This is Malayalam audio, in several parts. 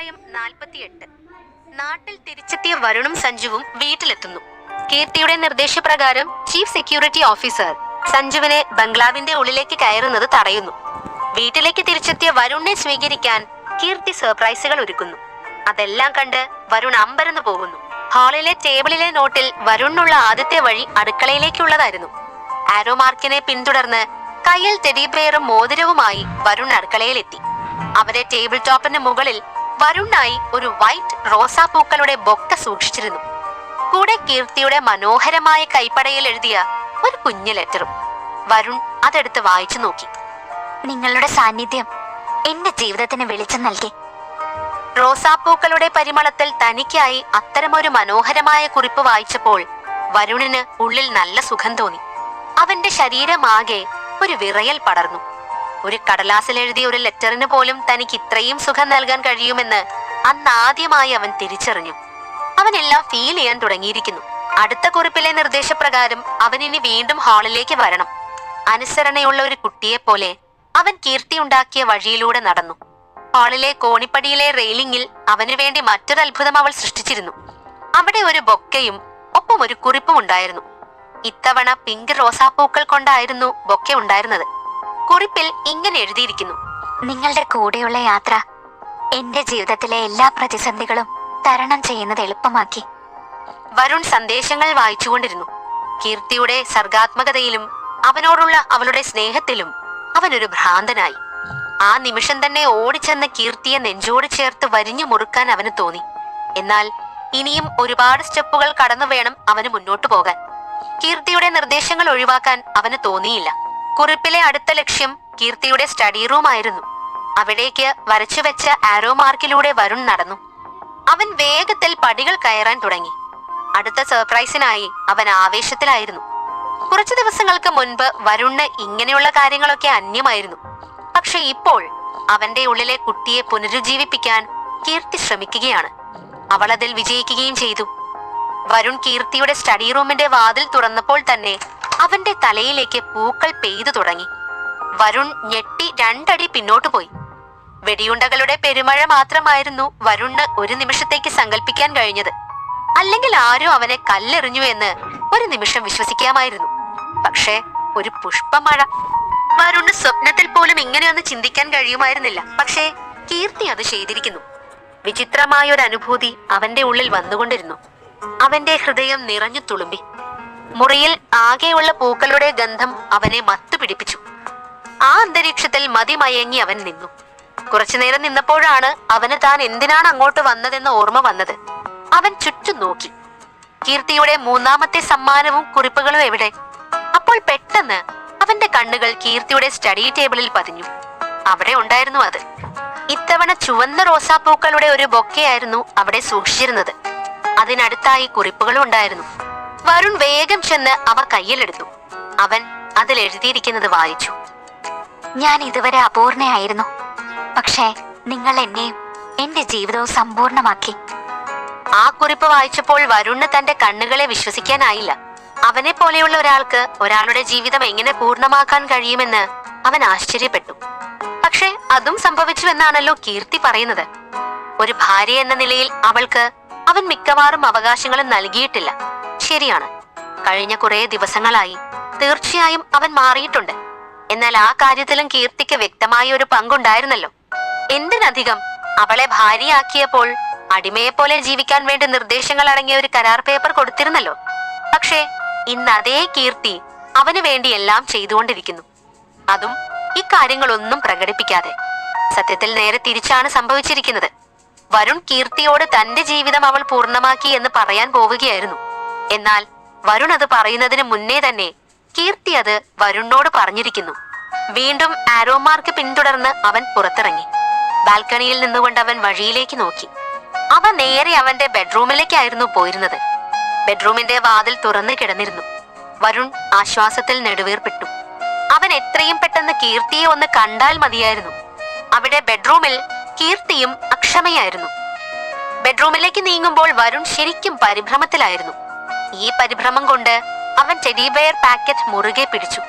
അധ്യായം നാൽപ്പത്തിയെട്ട്. നാട്ടിൽ തിരിച്ചെത്തിയ വരുണും സഞ്ജുവും വീട്ടിലെത്തുന്നു. കീർത്തിയുടെ നിർദ്ദേശപ്രകാരം ചീഫ് സെക്യൂരിറ്റി ഓഫീസർ സഞ്ജുവിനെ ബംഗ്ലാവിന്റെ ഉള്ളിലേക്ക് കയറുന്നത് തടയുന്നു. വീട്ടിലേക്ക് തിരിച്ചെത്തിയ വരുണിനെ സ്വീകരിക്കാൻ കീർത്തി സർപ്രൈസുകൾ ഒരുക്കുന്നു. അതെല്ലാം കണ്ട് വരുൺ അമ്പരന്ന് പോകുന്നു. ഹാളിലെ ടേബിളിലെ നോട്ടിൽ വരുണിനുള്ള ആദ്യത്തെ വഴി അടുക്കളയിലേക്കുള്ളതായിരുന്നു. ആരോമാർക്കിനെ പിന്തുടർന്ന് കയ്യിൽ ടെഡിബെയറും മോതിരവുമായി വരുൺ അടുക്കളയിലെത്തി. അവരെ ടേബിൾ ടോപ്പിന് മുകളിൽ വരുണായി ഒരു വൈറ്റ് റോസാപ്പൂക്കളുടെ ബൊക്ക സൂക്ഷിച്ചിരുന്നു. കൂടെ കീർത്തിയുടെ മനോഹരമായ കൈപ്പടയിൽ എഴുതിയ ഒരു കുഞ്ഞു ലെറ്ററും വരുൺ അതെടുത്ത് വായിച്ചു നോക്കി. നിങ്ങളുടെ സാന്നിധ്യം എന്റെ ജീവിതത്തിന് വെളിച്ചം നൽകി. റോസാപ്പൂക്കളുടെ പരിമളത്തിൽ തനിക്കായി അത്തരമൊരു മനോഹരമായ കുറിപ്പ് വായിച്ചപ്പോൾ വരുണിന് ഉള്ളിൽ നല്ല സുഖം തോന്നി. അവന്റെ ശരീരമാകെ ഒരു വിറയൽ പടർന്നു. ഒരു കടലാസിൽ എഴുതിയ ഒരു ലെറ്ററിന് പോലും തനിക്ക് ഇത്രയും സുഖം നൽകാൻ കഴിയുമെന്ന് അന്ന് ആദ്യമായി അവൻ തിരിച്ചറിഞ്ഞു. അവനെല്ലാം ഫീൽ ചെയ്യാൻ തുടങ്ങിയിരിക്കുന്നു. അടുത്ത കുറിപ്പിലെ നിർദ്ദേശപ്രകാരം അവൻ ഇനി വീണ്ടും ഹാളിലേക്ക് വരണം. അനുസരണയുള്ള ഒരു കുട്ടിയെ പോലെ അവൻ കീർത്തി ഉണ്ടാക്കിയ വഴിയിലൂടെ നടന്നു. ഹാളിലെ കോണിപ്പടിയിലെ റെയിലിംഗിൽ അവനു വേണ്ടി മറ്റൊരു അത്ഭുതം അവൾ സൃഷ്ടിച്ചിരുന്നു. അവിടെ ഒരു ബൊക്കയും ഒപ്പം ഒരു കുറിപ്പും ഉണ്ടായിരുന്നു. ഇത്തവണ പിങ്ക് റോസാപ്പൂക്കൾ കൊണ്ടായിരുന്നു ബൊക്കെ ഉണ്ടായിരുന്നത്. കുറിപ്പിൽ ഇങ്ങനെ എഴുതിയിരിക്കുന്നു. നിങ്ങളുടെ കൂടെയുള്ള യാത്ര എന്റെ ജീവിതത്തിലെ എല്ലാ പ്രതിസന്ധികളും തരണം ചെയ്യുന്നത് എളുപ്പമാക്കി. വരുൺ സന്ദേശങ്ങൾ വായിച്ചുകൊണ്ടിരുന്നു. കീർത്തിയുടെ സർഗാത്മകതയിലും അവനോടുള്ള അവളുടെ സ്നേഹത്തിലും അവനൊരു ഭ്രാന്തനായി. ആ നിമിഷം തന്നെ ഓടിച്ചെന്ന കീർത്തിയെ നെഞ്ചോട് ചേർത്ത് വരിഞ്ഞു മുറുക്കാൻ അവന് തോന്നി. എന്നാൽ ഇനിയും ഒരുപാട് സ്റ്റെപ്പുകൾ കടന്നു വേണം അവന് മുന്നോട്ടു പോകാൻ. കീർത്തിയുടെ നിർദ്ദേശങ്ങൾ ഒഴിവാക്കാൻ അവന് തോന്നിയില്ല. കുറിപ്പിലെ അടുത്ത ലക്ഷ്യം കീർത്തിയുടെ സ്റ്റഡി റൂം ആയിരുന്നു. അവിടേക്ക് വരച്ചു വെച്ച ആരോ മാർക്കിലൂടെ വരുൺ നടന്നു. അവൻ വേഗത്തിൽ പടികൾ കയറാൻ തുടങ്ങി. അടുത്ത സർപ്രൈസിനായി അവൻ ആവേശത്തിലായിരുന്നു. കുറച്ചു ദിവസങ്ങൾക്ക് മുൻപ് വരുണ് ഇങ്ങനെയുള്ള കാര്യങ്ങളൊക്കെ അന്യമായിരുന്നു. പക്ഷെ ഇപ്പോൾ അവന്റെ ഉള്ളിലെ കുട്ടിയെ പുനരുജ്ജീവിപ്പിക്കാൻ കീർത്തി ശ്രമിക്കുകയാണ്. അവൾ അതിൽ വിജയിക്കുകയും ചെയ്തു. വരുൺ കീർത്തിയുടെ സ്റ്റഡി റൂമിന്റെ വാതിൽ തുറന്നപ്പോൾ തന്നെ അവന്റെ തലയിലേക്ക് പൂക്കൾ പെയ്തു തുടങ്ങി. വരുൺ ഞെട്ടി രണ്ടടി പിന്നോട്ടു പോയി. വെടിയുണ്ടകളുടെ പെരുമഴ മാത്രമായിരുന്നു വരുണ് ഒരു നിമിഷത്തേക്ക് സങ്കല്പിക്കാൻ കഴിഞ്ഞത്. അല്ലെങ്കിൽ ആരും അവനെ കല്ലെറിഞ്ഞു എന്ന് ഒരു നിമിഷം വിശ്വസിക്കാമായിരുന്നു. പക്ഷേ ഒരു പുഷ്പമഴ. വരുണ് സ്വപ്നത്തിൽ പോലും ഇങ്ങനെയൊന്ന് ചിന്തിക്കാൻ കഴിയുമായിരുന്നില്ല. പക്ഷേ കീർത്തി അത് ചെയ്തിരിക്കുന്നു. വിചിത്രമായ ഒരു അനുഭൂതി അവന്റെ ഉള്ളിൽ വന്നുകൊണ്ടിരുന്നു. അവന്റെ ഹൃദയം നിറഞ്ഞു തുളുമ്പി. മുറിയിൽ ആകെയുള്ള പൂക്കളുടെ ഗന്ധം അവനെ മത്തു പിടിപ്പിച്ചു ആ അന്തരീക്ഷത്തിൽ മതിമയങ്ങി അവൻ നിന്നു. കുറച്ചുനേരം നിന്നപ്പോഴാണ് അവന് താൻ എന്തിനാണ് അങ്ങോട്ട് വന്നതെന്ന് ഓർമ്മ വന്നത്. അവൻ ചുറ്റും നോക്കി. കീർത്തിയുടെ മൂന്നാമത്തെ സമ്മാനവും കുറിപ്പുകളും എവിടെ? അപ്പോൾ പെട്ടെന്ന് അവന്റെ കണ്ണുകൾ കീർത്തിയുടെ സ്റ്റഡി ടേബിളിൽ പതിഞ്ഞു. അവിടെ ഉണ്ടായിരുന്നു അത്. ഇത്തവണ ചുവന്ന റോസാപ്പൂക്കളുടെ ഒരു ബൊക്കെയായിരുന്നു അവിടെ സൂക്ഷിച്ചിരുന്നത്. അതിനടുത്തായി കുറിപ്പുകളും ഉണ്ടായിരുന്നു. വരുൺ വേഗം ചെന്ന് അവ കയ്യിലെടുത്തു. അവൻ അതിൽ എഴുതിയിരിക്കുന്നത് വായിച്ചു. ഞാൻ ഇതുവരെ അപൂർണയായിരുന്നു. പക്ഷേ നിങ്ങൾ എന്നെയും എന്റെ ജീവിതവും സമ്പൂർണമാക്കി. ആ കുറിപ്പ് വായിച്ചപ്പോൾ വരുണ് തന്റെ കണ്ണുകളെ വിശ്വസിക്കാനായില്ല. അവനെ പോലെയുള്ള ഒരാൾക്ക് ഒരാളുടെ ജീവിതം എങ്ങനെ പൂർണമാക്കാൻ കഴിയുമെന്ന് അവൻ ആശ്ചര്യപ്പെട്ടു. പക്ഷെ അതും സംഭവിച്ചു എന്നാണല്ലോ കീർത്തി പറയുന്നത്. ഒരു ഭാര്യ എന്ന നിലയിൽ അവൾക്ക് അവൻ മിക്കവാറും അവകാശങ്ങളും നൽകിയിട്ടില്ല. ശരിയാണ്. കഴിഞ്ഞ കുറെ ദിവസങ്ങളായി തീർച്ചയായും അവൻ മാറിയിട്ടുണ്ട്. എന്നാൽ ആ കാര്യത്തിലും കീർത്തിക്ക് വ്യക്തമായ ഒരു പങ്കുണ്ടായിരുന്നല്ലോ. എന്തിനധികം അവളെ ഭാര്യയാക്കിയപ്പോൾ അടിമയെപ്പോലെ ജീവിക്കാൻ വേണ്ടി നിർദ്ദേശങ്ങൾ അടങ്ങിയ ഒരു കരാർ പേപ്പർ കൊടുത്തിരുന്നല്ലോ. പക്ഷേ ഇന്ന് അതേ കീർത്തി അവന് വേണ്ടി എല്ലാം ചെയ്തുകൊണ്ടിരിക്കുന്നു. അതും ഇക്കാര്യങ്ങളൊന്നും പ്രകടിപ്പിക്കാതെ. സത്യത്തിൽ നേരെ തിരിച്ചാണ് സംഭവിച്ചിരിക്കുന്നത്. വരുൺ കീർത്തിയോട് തന്റെ ജീവിതം അവൾ പൂർണമാക്കി എന്ന് പറയാൻ പോവുകയായിരുന്നു. എന്നാൽ വരുൺ അത് പറയുന്നതിന് മുന്നേ തന്നെ കീർത്തി അത് വരുണിനോട് പറഞ്ഞിരിക്കുന്നു. വീണ്ടും ആരോമാർക്ക് പിന്തുടർന്ന് അവൻ പുറത്തിറങ്ങി. ബാൽക്കണിയിൽ നിന്നുകൊണ്ട് അവൻ വഴിയിലേക്ക് നോക്കി. അവ നേരെ അവന്റെ ബെഡ്റൂമിലേക്കായിരുന്നു പോയിരുന്നത്. ബെഡ്റൂമിന്റെ വാതിൽ തുറന്നു കിടന്നിരുന്നു. വരുൺ ആശ്വാസത്തിൽ നെടുവീർപ്പെട്ടു. അവൻ എത്രയും പെട്ടെന്ന് കീർത്തിയെ ഒന്ന് കണ്ടാൽ മതിയായിരുന്നു. അവിടെ ബെഡ്റൂമിൽ കീർത്തിയും അക്ഷമയായിരുന്നു. ബെഡ്റൂമിലേക്ക് നീങ്ങുമ്പോൾ വരുൺ ശരിക്കും പരിഭ്രമത്തിലായിരുന്നു. ഈ പരിഭ്രമം കൊണ്ട് അവൻ ടെഡിബെയർ പാക്കറ്റ് മുറുകെ പിടിച്ചു.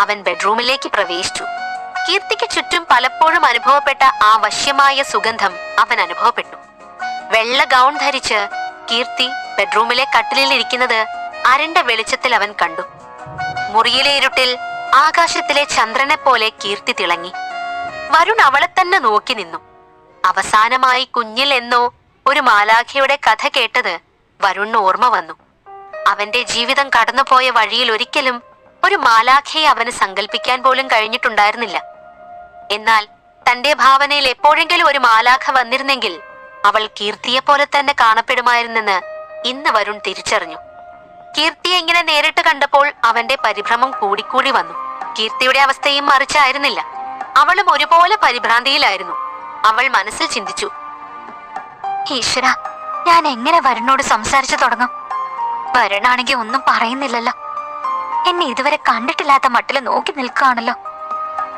അവൻ ബെഡ്റൂമിലേക്ക് പ്രവേശിച്ചു. കീർത്തിക്ക് ചുറ്റും പലപ്പോഴും അനുഭവപ്പെട്ട ആ വശ്യമായ സുഗന്ധം അവൻ അനുഭവപ്പെട്ടു. വെള്ള ഗൗൺ ധരിച്ച് കീർത്തി ബെഡ്റൂമിലെ കട്ടിലിൽ ഇരിക്കുന്നത് അരണ്ട വെളിച്ചത്തിൽ അവൻ കണ്ടു. മുറിയിലെ ഇരുട്ടിൽ ആകാശത്തിലെ ചന്ദ്രനെ പോലെ കീർത്തി തിളങ്ങി. വരുൺ അവളെ തന്നെ നോക്കി നിന്നു. അവസാനമായി കുഞ്ഞിൽ എന്നോ ഒരു മാലാഖയുടെ കഥ കേട്ടത് വരുണ് ഓർമ്മ വന്നു. അവന്റെ ജീവിതം കടന്നുപോയ വഴിയിൽ ഒരിക്കലും ഒരു മാലാഖയെ അവന് സങ്കല്പിക്കാൻ പോലും കഴിഞ്ഞിട്ടുണ്ടായിരുന്നില്ല. എന്നാൽ തന്റെ ഭാവനയിൽ എപ്പോഴെങ്കിലും ഒരു മാലാഖ വന്നിരുന്നെങ്കിൽ അവൾ കീർത്തിയെ പോലെ തന്നെ കാണപ്പെടുമായിരുന്നെന്ന് ഇന്ന് വരുൺ തിരിച്ചറിഞ്ഞു. കീർത്തിയെ ഇങ്ങനെ നേരിട്ട് കണ്ടപ്പോൾ അവന്റെ പരിഭ്രമം കൂടിക്കൂടി വന്നു. കീർത്തിയുടെ അവസ്ഥയും മറിച്ചായിരുന്നില്ല. അവളും ഒരുപോലെ പരിഭ്രാന്തിയിലായിരുന്നു. അവൾ മനസ്സിൽ ചിന്തിച്ചു ഈശ്വര ഞാൻ എങ്ങനെ വരുണോട് സംസാരിച്ചു തുടങ്ങും? വരുണാണെങ്കിൽ ഒന്നും പറയുന്നില്ലല്ലോ. എന്നെ ഇതുവരെ കണ്ടിട്ടില്ലാത്ത മട്ടിൽ നോക്കി നിൽക്കുകയാണല്ലോ.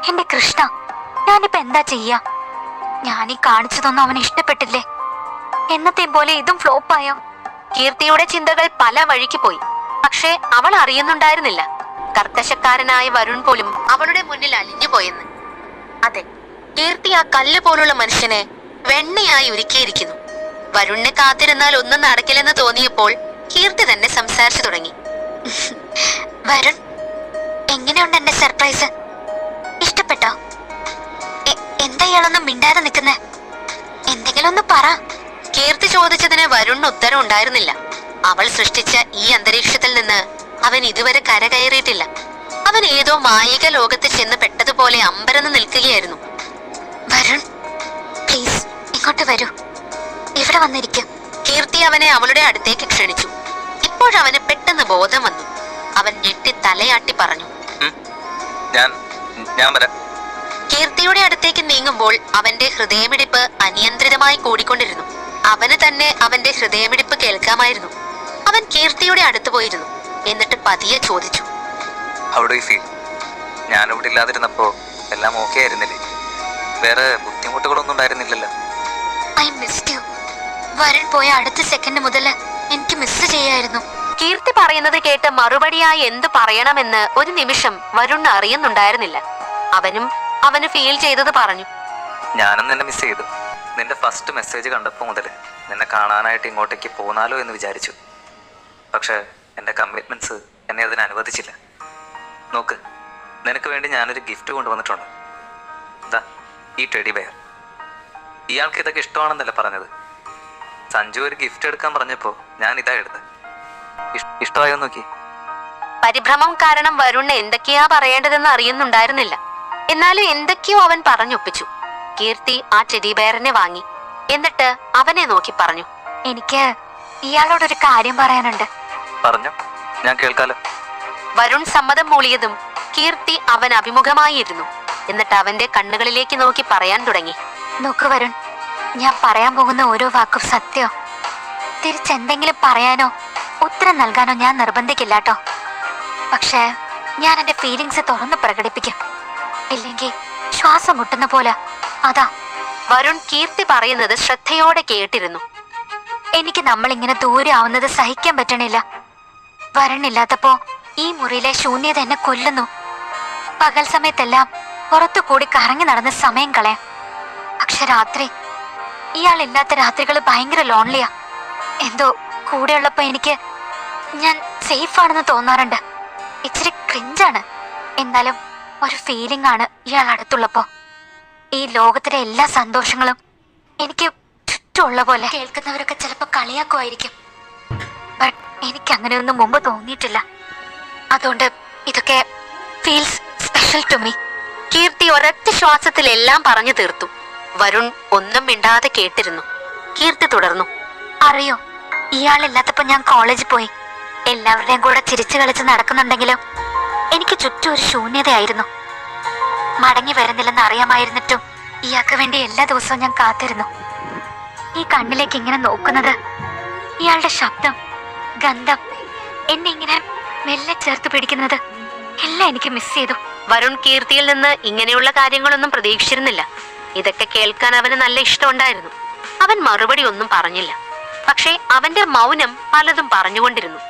എന്റെ കൃഷ്ണ ഞാനിപ്പോ എന്താ ചെയ്യാ? ഞാൻ ഈ കാണിച്ചതൊന്നും അവന് ഇഷ്ടപ്പെട്ടില്ലേ? എന്നത്തെയും പോലെ ഇതും ഫ്ലോപ്പായോ? കീർത്തിയുടെ ചിന്തകൾ പല വഴിക്ക് പോയി. പക്ഷേ അവൾ അറിയുന്നുണ്ടായിരുന്നില്ല. കർക്കശക്കാരനായ വരുൺ പോലും അവളുടെ മുന്നിൽ അലിഞ്ഞു പോയെന്ന്. അതെ കീർത്തി ആ കല്ല് പോലുള്ള മനുഷ്യനെ വെണ്ണയായി ഒരുക്കിയിരിക്കുന്നു. വരുണിനെ കാത്തിരുന്നാൽ ഒന്നും നടക്കില്ലെന്ന് തോന്നിയപ്പോൾ കീർത്തി തന്നെ സംസാരിച്ചു തുടങ്ങി. വരുൺ എങ്ങനെയുണ്ട് എന്റെ സർപ്രൈസ് ഇഷ്ടപ്പെട്ടോ? എന്താ ഇയാളൊന്നും മിണ്ടാതെ നിൽക്കുന്നേ? എന്തെങ്കിലും ഒന്ന് പറ. കീർത്തി ചോദിച്ചതിന് വരുൺ ഉത്തരം ഉണ്ടായിരുന്നില്ല. അവൾ സൃഷ്ടിച്ച ഈ അന്തരീക്ഷത്തിൽ നിന്ന് അവൻ ഇതുവരെ കരകയറിയിട്ടില്ല. അവൻ ഏതോ മായിക ലോകത്ത് ചെന്ന് പെട്ടതുപോലെ അമ്പരന്ന് നിൽക്കുകയായിരുന്നു. വരുൺ പ്ലീസ് ഇങ്ങോട്ട് വരൂ. ഇവിടെ വന്നിരിക്കും. കീർത്തി അവനെ അവളുടെ അടുത്തേക്ക് ക്ഷണിച്ചു. ഇപ്പോഴവന് പെട്ടെന്ന് ബോധം വന്നു. അവൻ ഞെട്ടി തലയാട്ടി പറഞ്ഞു ഞാൻ ഞാൻ വരാം. കീർത്തിയുടെ അടുത്തേക്ക് നീങ്ങുമ്പോൾ അവന്റെ ഹൃദയമിടിപ്പ് അനിയന്ത്രിതമായി കൂടിക്കൊണ്ടിരുന്നു. അവന് തന്നെ അവന്റെ ഹൃദയമിടിപ്പ് കേൾക്കാമായിരുന്നു. അവൻ കീർത്തിയുടെ അടുത്ത് പോയിരുന്നു. എന്നിട്ട് പതിയെ ചോദിച്ചു ഞാൻ ഇവിടെ ഇല്ലാതിരുന്നപ്പോ എല്ലാം ഓക്കെ ആയിരുന്നില്ലേ? വേറെ ബുദ്ധിമുട്ടുകളൊന്നും ഉണ്ടായിരുന്നില്ലല്ലോ. ഐ മിസ്ഡ് യു വരൻ പോയ അടുത്ത സെക്കൻഡ് മുതൽ എനിക്ക് മിസ് ചെയ്യായിരുന്നു. കീർത്തി പറയുന്നത് കേട്ട് മറുപടിയായി എന്ത് പറയണമെന്ന് ഒരു നിമിഷം വരുൺ അറിയുന്നുണ്ടായിരുന്നില്ല. അവനും അവന് ഫീൽ ചെയ്തത് പറഞ്ഞു. ഞാനും നിന്നെ മിസ് ചെയ്തു. നിന്റെ ഫസ്റ്റ് മെസ്സേജ് കണ്ടപ്പോൾ മുതൽ നിന്നെ കാണാനായിട്ട് ഇങ്ങോട്ടേക്ക് പോന്നാലോ എന്ന് വിചാരിച്ചു. പക്ഷേ എന്റെ കമ്മിറ്റ്മെന്റ്സ് എന്നെ അതിന് അനുവദിച്ചില്ല. നോക്ക് നിനക്ക് വേണ്ടി ഞാനൊരു ഗിഫ്റ്റ് കൊണ്ടുവന്നിട്ടുണ്ട്. ദാ ഈ ടെഡി ബെയർ ഇയാൾക്ക് ഇതൊക്കെ ഇഷ്ടമാണെന്നല്ല പറഞ്ഞത്? സഞ്ജു ഒരു ഗിഫ്റ്റ് എടുക്കാൻ പറഞ്ഞപ്പോൾ ഞാൻ ഇതാ എടുത്ത് ഇഷ്ടമായോ നോക്കി? പരിഭ്രമം കാരണം വരുൺ എന്തൊക്കെയാ പറയേണ്ടതെന്ന് അറിയുന്നുണ്ടായിരുന്നില്ല. എന്നാലും എന്തൊക്കെയോ അവൻ പറഞ്ഞൊപ്പിച്ചു. കീർത്തി ആ ചെടിബേറിനെ വാങ്ങി. എന്നിട്ട് അവനെ നോക്കി പറഞ്ഞു. എനിക്ക് ഇയാളോടൊരു കാര്യം പറയാനുണ്ട്. പറഞ്ഞു. ഞാൻ കേൾക്കാലോ. വരുൺ സമ്മതം മൂളിയതും കീർത്തി അവൻ അഭിമുഖമായിരുന്നു. എന്നിട്ട് അവന്റെ കണ്ണുകളിലേക്ക് നോക്കി പറയാൻ തുടങ്ങി. നോക്കു വരുൺ ഞാൻ പറയാൻ പോകുന്ന ഓരോ വാക്കും സത്യോ. തിരിച്ചെന്തെങ്കിലും പറയാനോ? ഉത്തരം നൽകാനോ ഞാൻ നിർബന്ധിക്കില്ല കേട്ടോ പക്ഷേ ഞാൻ എന്റെ ഫീലിങ്സ് തുറന്ന് പ്രകടിപ്പിക്കും. ഇല്ലെങ്കിൽ ശ്വാസം മുട്ടുന്ന പോലെ. അതാ. വരുൺ കീർത്തി പറയുന്നത് ശ്രദ്ധയോടെ കേട്ടിരുന്നു. എനിക്ക് നമ്മൾ ഇങ്ങനെ ദൂരെ ആവുന്നത് സഹിക്കാൻ പറ്റണില്ല. വരണില്ലാത്തപ്പോ ഈ മുറിയിലെ ശൂന്യത എന്നെ കൊല്ലുന്നു. പകൽ സമയത്തെല്ലാം പുറത്തു കൂടി കറങ്ങി നടന്ന് സമയം കളയാം. പക്ഷെ രാത്രി ഇയാൾ ഇല്ലാത്ത രാത്രികൾ ഭയങ്കര ലോൺലിയാ എന്തോ കൂടെയുള്ളപ്പോ എനിക്ക് ഞാൻ സേഫ് ആണെന്ന് തോന്നാറുണ്ട്. ഇച്ചിരി ക്രിഞ്ചാണ് എന്നാലും ഒരു ഫീലിംഗ് ആണ് ഇയാൾ അടുത്തുള്ളപ്പോ. ഈ ലോകത്തിലെ എല്ലാ സന്തോഷങ്ങളും എനിക്ക് ചുറ്റുമുള്ള പോലെ കേൾക്കുന്നവരൊക്കെ ചിലപ്പോ കളിയാക്കുമായിരിക്കും. ബട്ട് എനിക്ക് അങ്ങനെയൊന്നും മുമ്പ് തോന്നിയിട്ടില്ല. അതുകൊണ്ട് ഇതൊക്കെ feels special to me Keerthi ഒരൊറ്റ ശ്വാസത്തിൽ എല്ലാം പറഞ്ഞു തീർത്തു. വരുൺ ഒന്നും മിണ്ടാതെ കേട്ടിരുന്നു. കീർത്തി തുടർന്നു. അറിയോ? ഇയാളില്ലാത്തപ്പോ ഞാൻ കോളേജിൽ പോയി. എല്ലാവരുടെയും കൂടെ ചിരിച്ചു കളിച്ച് നടക്കുന്നുണ്ടെങ്കിലും എനിക്ക് ചുറ്റും ഒരു ശൂന്യതയായിരുന്നു. മടങ്ങി വരുന്നില്ലെന്ന് അറിയാമായിരുന്നിട്ടും ഇയാൾക്ക് വേണ്ടി എല്ലാ ദിവസവും ഞാൻ കാത്തിരുന്നു. ഈ കണ്ണിലേക്ക് ഇങ്ങനെ നോക്കുന്നത് ഇയാളുടെ ശബ്ദം ഗന്ധം എന്നെ ഇങ്ങനെ മെല്ലെ ചേർത്ത് പിടിക്കുന്നത് എല്ലാം എനിക്ക് മിസ് ചെയ്തു. വരുൺ കീർത്തിയിൽ നിന്ന് ഇങ്ങനെയുള്ള കാര്യങ്ങളൊന്നും പ്രതീക്ഷിച്ചിരുന്നില്ല. ഇതൊക്കെ കേൾക്കാൻ അവന് നല്ല ഇഷ്ടമുണ്ടായിരുന്നു. അവൻ മറുപടി ഒന്നും പറഞ്ഞില്ല. പക്ഷേ അവന്റെ മൗനം പലതും പറഞ്ഞുകൊണ്ടിരുന്നു.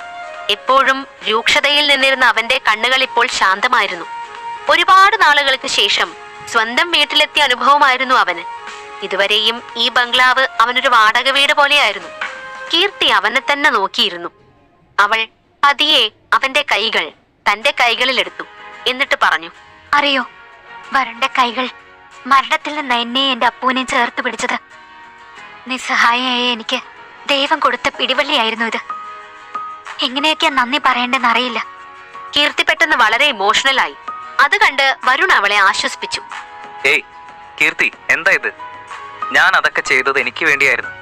എപ്പോഴും രൂക്ഷതയിൽ നിന്നിരുന്ന അവന്റെ കണ്ണുകൾ ഇപ്പോൾ ശാന്തമായിരുന്നു. ഒരുപാട് നാളുകൾക്ക് ശേഷം സ്വന്തം വീട്ടിലെത്തിയ അനുഭവമായിരുന്നു അവന്. ഇതുവരെയും ഈ ബംഗ്ലാവ് അവനൊരു വാടക വീട് പോലെയായിരുന്നു. കീർത്തി അവനെ തന്നെ നോക്കിയിരുന്നു. അവൾ പതിയെ അവന്റെ കൈകൾ തന്റെ കൈകളിലെടുത്തു എന്നിട്ട് പറഞ്ഞു അറിയോ വരണ്ട കൈകൾ മരണത്തിൽ നിന്ന് എന്നെ എന്റെ അപ്പൂനെ ചേർത്ത് പിടിച്ചത്. നിസ്സഹായയായ എനിക്ക് ദൈവം കൊടുത്ത പിടിവള്ളിയായിരുന്നു ഇത്. എങ്ങനെയൊക്കെയാ നന്ദി പറയേണ്ടെന്ന് അറിയില്ല. കീർത്തി പെട്ടെന്ന് വളരെ ആയി. അത് കണ്ട് വരുൺ അവളെ ആശ്വസിപ്പിച്ചു. ഏയ് കീർത്തി എന്താ ഇത്? ഞാൻ അതൊക്കെ ചെയ്തത് എനിക്ക് വേണ്ടിയായിരുന്നു.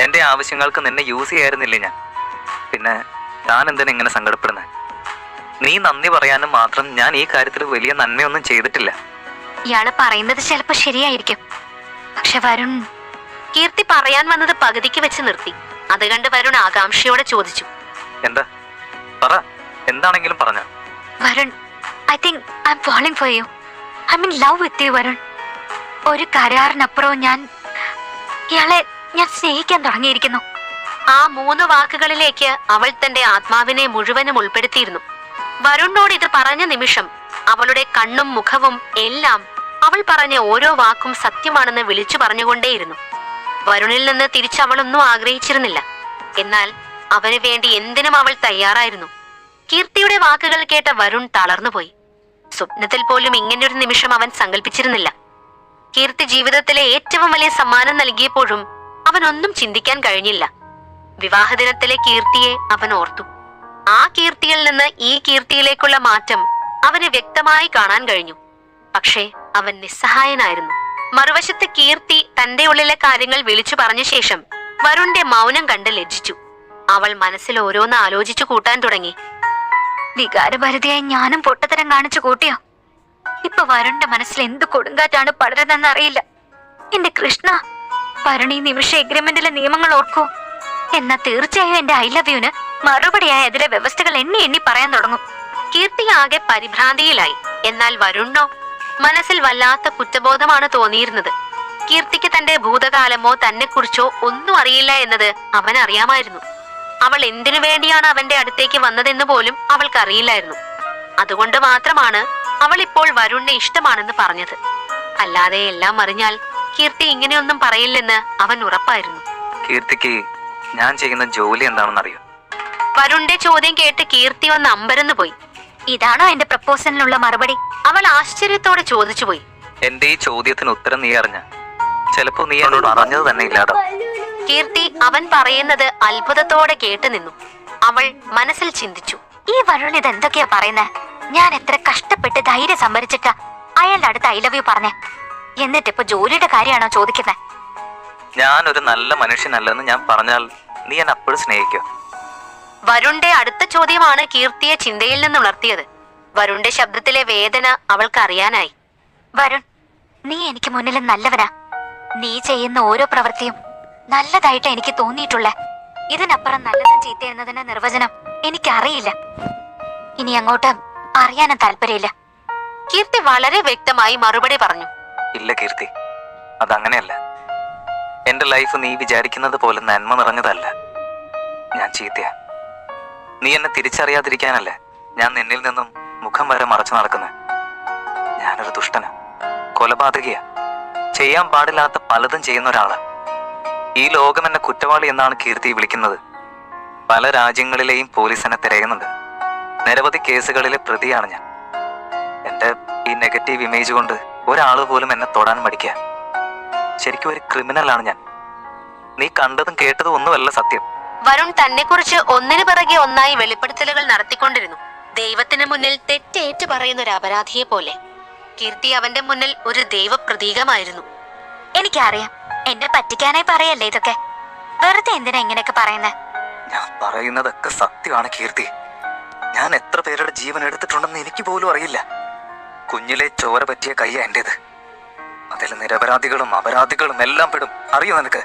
എന്റെ ആവശ്യങ്ങൾക്ക് നിന്നെ യൂസ് ചെയ്യായിരുന്നില്ലേ ഞാൻ? പിന്നെ താൻ എന്തിനാ ഇങ്ങനെ സങ്കടപ്പെടുന്നത് നീ നന്ദി പറയാനും മാത്രം ഞാൻ ഈ കാര്യത്തിൽ വലിയ നന്മയൊന്നും ചെയ്തിട്ടില്ല. ഇയാൾ പറയുന്നത് ചിലപ്പോ ശരിയായിരിക്കും. പക്ഷെ വരുൺ കീർത്തി പറയാൻ വന്നത് പകുതിക്ക് വെച്ച് നിർത്തി. അത് കണ്ട് വരുൺ ആകാംക്ഷയോടെ ചോദിച്ചു. എന്താ? പറ. എന്താണെങ്കിലും പറഞ്ഞ. Varun I think I'm falling for you. I mean love with you Varun. ഒരു കരാറിനപ്പുറവും ഞാൻ ഇയാളെ ഞാൻ സ്നേഹിക്കാൻ തുടങ്ങിയിരിക്കുന്നു. ആ മൂന്ന് വാക്കുകളിലേക്ക് അവൾ തന്റെ ആത്മാവിനെ മുഴുവനും ഉൾപ്പെടുത്തിയിരുന്നു. വരുണിനോട് ഇത് പറഞ്ഞ നിമിഷം അവളുടെ കണ്ണും മുഖവും എല്ലാം അവൾ പറഞ്ഞ ഓരോ വാക്കും സത്യമാണെന്ന് വിളിച്ചു പറഞ്ഞുകൊണ്ടേയിരുന്നു. വരുണിൽ നിന്ന് തിരിച്ചവളൊന്നും ആഗ്രഹിച്ചിരുന്നില്ല. എന്നാൽ അവന് വേണ്ടി എന്തിനും അവൾ തയ്യാറായിരുന്നു. കീർത്തിയുടെ വാക്കുകൾ കേട്ട വരുൺ തളർന്നുപോയി. സ്വപ്നത്തിൽ പോലും ഇങ്ങനൊരു നിമിഷം അവൻ സങ്കല്പിച്ചിരുന്നില്ല കീർത്തി ജീവിതത്തിലെ ഏറ്റവും വലിയ സമ്മാനം നൽകിയപ്പോഴും അവനൊന്നും ചിന്തിക്കാൻ കഴിഞ്ഞില്ല. വിവാഹദിനത്തിലെ കീർത്തിയെ അവൻ ഓർത്തു. ആ കീർത്തിയിൽ നിന്ന് ഈ കീർത്തിയിലേക്കുള്ള മാറ്റം അവന് വ്യക്തമായി കാണാൻ കഴിഞ്ഞു. പക്ഷേ അവൻ നിസ്സഹായനായിരുന്നു. മറുവശത്ത് കീർത്തി തന്റെ ഉള്ളിലെ കാര്യങ്ങൾ വിളിച്ചു പറഞ്ഞ ശേഷം വരുണിന്റെ മൗനം കണ്ട് ലജ്ജിച്ചു. അവൾ മനസ്സിൽ ഓരോന്ന് ആലോചിച്ചു കൂട്ടാൻ തുടങ്ങി. വികാരഭരിതയായി ഞാനും പൊട്ടത്തരം കാണിച്ചു കൂട്ടിയോ? ഇപ്പൊ വരുണിന്റെ മനസ്സിൽ എന്ത് കൊടുങ്കാറ്റാണ് പടരുന്നതെന്ന് അറിയില്ല. എന്റെ കൃഷ്ണ വരുൺ ഈ നിമിഷ എഗ്രിമെന്റിലെ നിയമങ്ങൾ ഓർക്കൂ. എന്നാ തീർച്ചയായും എന്റെ ഐ ലവ് യുന് മറുപടിയായി അതിലെ വ്യവസ്ഥകൾ എണ്ണി എണ്ണി പറയാൻ തുടങ്ങും. കീർത്തി ആകെ പരിഭ്രാന്തിയിലായി. എന്നാൽ വരുണ്ണോ മനസ്സിൽ വല്ലാത്ത കുറ്റബോധമാണ് തോന്നിയിരുന്നത്. കീർത്തിക്ക് തന്റെ ഭൂതകാലമോ തന്നെക്കുറിച്ചോ ഒന്നും അറിയില്ല എന്നത് അവൻ അറിയാമായിരുന്നു അവൾ എന്തിനു വേണ്ടിയാണ് അവന്റെ അടുത്തേക്ക് വന്നതെന്ന് പോലും അവൾക്ക് അറിയില്ലായിരുന്നു അതുകൊണ്ട് മാത്രമാണ് അവൾ ഇപ്പോൾ വരുണിനെ ഇഷ്ടമാണെന്ന് പറഞ്ഞത്. അല്ലാതെ എല്ലാം അറിഞ്ഞാൽ കീർത്തി ഇങ്ങനെയൊന്നും പറയില്ലെന്ന് അവൻ ഉറപ്പായിരുന്നു. കീർത്തിക്ക് ഞാൻ ചെയ്യുന്ന ജോലി എന്താണെന്ന് അറിയോ വരുണിന്റെ ചോദ്യം കേട്ട് കീർത്തി ഒന്ന് അമ്പരന്നു പോയി ഇതാണോ എന്റെ പ്രപ്പോസലിനുള്ള മറുപടി? അവൾ ആശ്ചര്യത്തോടെ ചോദിച്ചു പോയി. എന്റെ ഈ ചോദ്യത്തിന് ഉത്തരം നീ അറിഞ്ഞ? ചിലപ്പോ നീ എന്നോട് അറിഞ്ഞത് തന്നെ ഇല്ലാടോ കീർത്തി അവൻ പറയുന്നത് അത്ഭുതത്തോടെ കേട്ടു നിന്നു. അവൾ മനസ്സിൽ ചിന്തിച്ചു. ഈ വരുൺ ഇത് എന്തൊക്കെയാ പറയുന്നേ? ഞാൻ എത്ര കഷ്ടപ്പെട്ട് ധൈര്യം സംഭരിച്ചിട്ടാ അയാളുടെ അടുത്ത് ഐ ലവ് യു പറഞ്ഞേ. എന്നിട്ട് ഇപ്പൊ ജോലിയുടെ കാര്യമാണോ ചോദിക്കുന്നത് ഞാൻ ഒരു നല്ല മനുഷ്യനല്ലെന്ന് ഞാൻ പറഞ്ഞാൽ നീ എന്നെ അപ്പോഴും സ്നേഹിക്കോ വരുണിന്റെ അടുത്ത ചോദ്യമാണ് കീർത്തിയെ ചിന്തയിൽ നിന്ന് ഉണർത്തിയത്. വരുണിന്റെ ശബ്ദത്തിലെ വേദന അവൾക്ക് അറിയാനായി. വരുൺ നീ എനിക്ക് മുന്നിൽ നല്ലവനാ. നീ ചെയ്യുന്ന ഓരോ പ്രവൃത്തിയും നല്ലതായിട്ട് എനിക്ക് തോന്നിയിട്ടുള്ള. ഇതിനപ്പുറം നല്ലതും ചീത്ത എന്നതിന്റെ നിർവചനം എനിക്കറിയില്ല. ഇനി അങ്ങോട്ട് അറിയാനും താല്പര്യമില്ല. കീർത്തി വളരെ വ്യക്തമായി മറുപടി പറഞ്ഞു. ഇല്ല കീർത്തി അതങ്ങനെയല്ല. എന്റെ ലൈഫ് നീ വിചാരിക്കുന്നത് പോലെ നന്മ നിറഞ്ഞതല്ല. ഞാൻ ചീത്തയാ. നീ എന്നെ തിരിച്ചറിയാതിരിക്കാനല്ലേ ഞാൻ നിന്നിൽ നിന്നും മുഖം വരെ മറച്ചു നടക്കുന്നത് ഞാനൊരു ദുഷ്ടന കൊലപാതകയാ. ചെയ്യാൻ പാടില്ലാത്ത പലതും ചെയ്യുന്ന ഒരാളാ. ഈ ലോകം എന്നെ കുറ്റവാളി എന്നാണ് കീർത്തി വിളിക്കുന്നത്. പല രാജ്യങ്ങളിലെയും പോലീസ് എന്നെ തിരയുന്നുണ്ട്. നിരവധി കേസുകളിലെ പ്രതിയാണ് ഞാൻ. എന്റെ ഈ നെഗറ്റീവ് ഇമേജ് കൊണ്ട് ഒരാൾ പോലും എന്നെ തൊടാൻ മടിക്കുക ശരിക്കും ഒരു ക്രിമിനലാണ് ഞാൻ. നീ കണ്ടതും കേട്ടതും ഒന്നുമല്ല സത്യം. വരുൺ തന്നെക്കുറിച്ച് ഒന്നിനു പിറകെ ഒന്നായി വെളിപ്പെടുത്തലുകൾ നടത്തിക്കൊണ്ടിരുന്നു. ദൈവത്തിന് മുന്നിൽ തെറ്റേറ്റു പറയുന്ന ഒരു അപരാധിയെ പോലെ. കീർത്തി അവന്റെ മുന്നിൽ ഒരു ദൈവപ്രതീകമായിരുന്നു. എനിക്കറിയാം എന്നെ പറ്റിക്കാനായി പറയല്ലേ ഇതൊക്കെ? വെറുതെ എന്തിനാ ഇങ്ങനെയൊക്കെ പറയുന്നത് ഞാൻ പറയുന്നതൊക്കെ സത്യമാണ് കീർത്തി. ഞാൻ എത്ര പേരുടെ ജീവൻ എടുത്തിട്ടുണ്ടെന്ന് എനിക്ക് പോലും അറിയില്ല. കുഞ്ഞിലെ ചോര പറ്റിയ കൈ എന്റേത്. അതിൽ നിരപരാധികളും അപരാധികളും എല്ലാം പെടും. അറിയോ നിനക്ക്?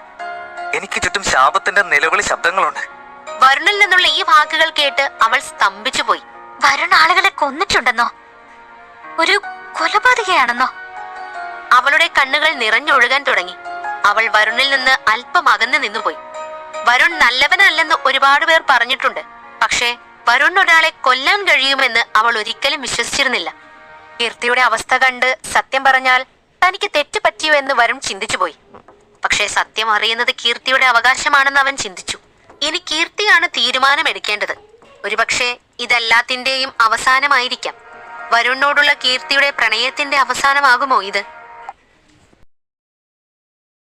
എനിക്ക് ചുറ്റും ശാപത്തിന്റെ നിലവിളി ശബ്ദങ്ങളുണ്ട്. വരുണിൽ നിന്നുള്ള ഈ വാക്കുകൾ കേട്ട് അവൾ സ്തംഭിച്ചു പോയി. വരുൺ ആളുകളെ കൊന്നിട്ടുണ്ടെന്നോ? ഒരു കൊലപാതകയാണെന്നോ? അവളുടെ കണ്ണുകൾ നിറഞ്ഞൊഴുകാൻ തുടങ്ങി. അവൾ വരുണിൽ നിന്ന് അല്പം അകന്നു നിന്നുപോയി. വരുൺ നല്ലവനല്ലെന്ന് ഒരുപാട് പേർ പറഞ്ഞിട്ടുണ്ട്. പക്ഷേ വരുൺ ഒരാളെ കൊല്ലാൻ കഴിയുമെന്ന് അവൾ ഒരിക്കലും വിശ്വസിച്ചിരുന്നില്ല. കീർത്തിയുടെ അവസ്ഥ കണ്ട് സത്യം പറഞ്ഞാൽ തനിക്ക് തെറ്റ് പറ്റിയോ എന്ന് വരുൺ ചിന്തിച്ചുപോയി. പക്ഷേ സത്യം അറിയുന്നത് കീർത്തിയുടെ അവകാശമാണെന്ന് അവൻ ചിന്തിച്ചു. ഇനി കീർത്തിയാണ് തീരുമാനമെടുക്കേണ്ടത്. ഒരുപക്ഷെ ഇതെല്ലാത്തിന്റെയും അവസാനമായിരിക്കാം. വരുണിനോടുള്ള കീർത്തിയുടെ പ്രണയത്തിന്റെ അവസാനമാകുമോ ഇത്?